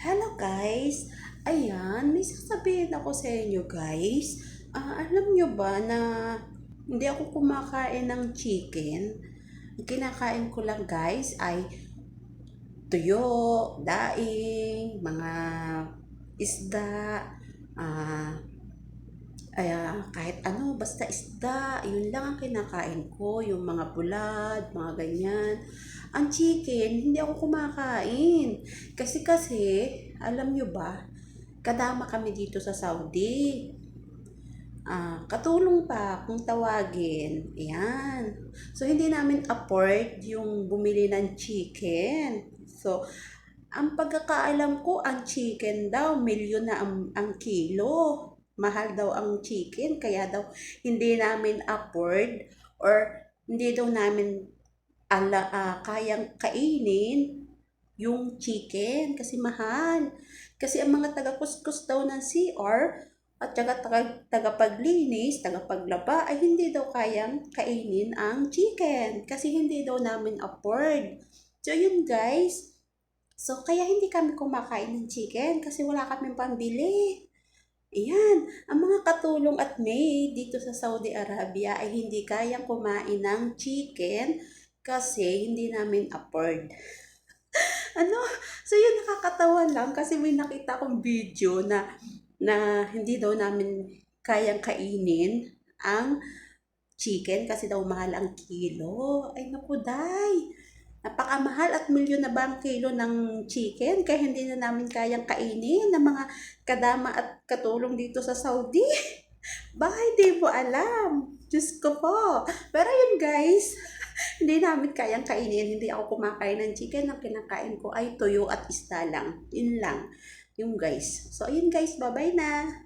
Hello guys! Ayan, may sasabihin ako sa inyo guys. Ah, alam nyo ba na hindi ako kumakain ng chicken? Ang kinakain ko lang guys ay tuyo, daing, mga isda, ah, ay, ah, kahit ano, basta isda, yun lang ang kinakain ko, yung mga bulad, mga ganyan. Ang chicken, hindi ako kumakain. Kasi kasi, alam nyo ba, kadama kami dito sa Saudi. Ah, katulong pa kung tawagin. Ayan. So, hindi namin afford yung bumili ng chicken. So, ang pagkakaalam ko, ang chicken daw, milyon na ang, ang kilo. Mahal daw ang chicken, kaya daw hindi namin afford or hindi daw namin ala, ah, kayang kainin yung chicken kasi mahal. Kasi ang mga taga-kuskus daw ng CR at taga, taga, tagapaglinis, tagapaglaba ay hindi daw kayang kainin ang chicken kasi hindi daw namin afford. So yun guys. So kaya hindi kami kumakain ng chicken kasi wala kaming pambili. Ayan, ang mga katulong at maid dito sa Saudi Arabia ay hindi kayang kumain ng chicken kasi hindi namin afford. ano? So yun nakakatawa lang kasi may nakita akong video na na hindi daw namin kayang kainin ang chicken kasi daw mahal ang kilo. Ay naku, day. Napakamahal at milyon na ba ang kilo ng chicken kaya hindi na namin kayang kainin ng mga kadama at katulong dito sa Saudi. Ba, hindi mo alam. Diyos ko po. Pero yun guys, hindi namin kayang kainin. Hindi ako kumakain ng chicken. Ang kinakain ko ay tuyo at isda lang. Yun lang. Yung guys. So, ayun guys. Bye-bye na.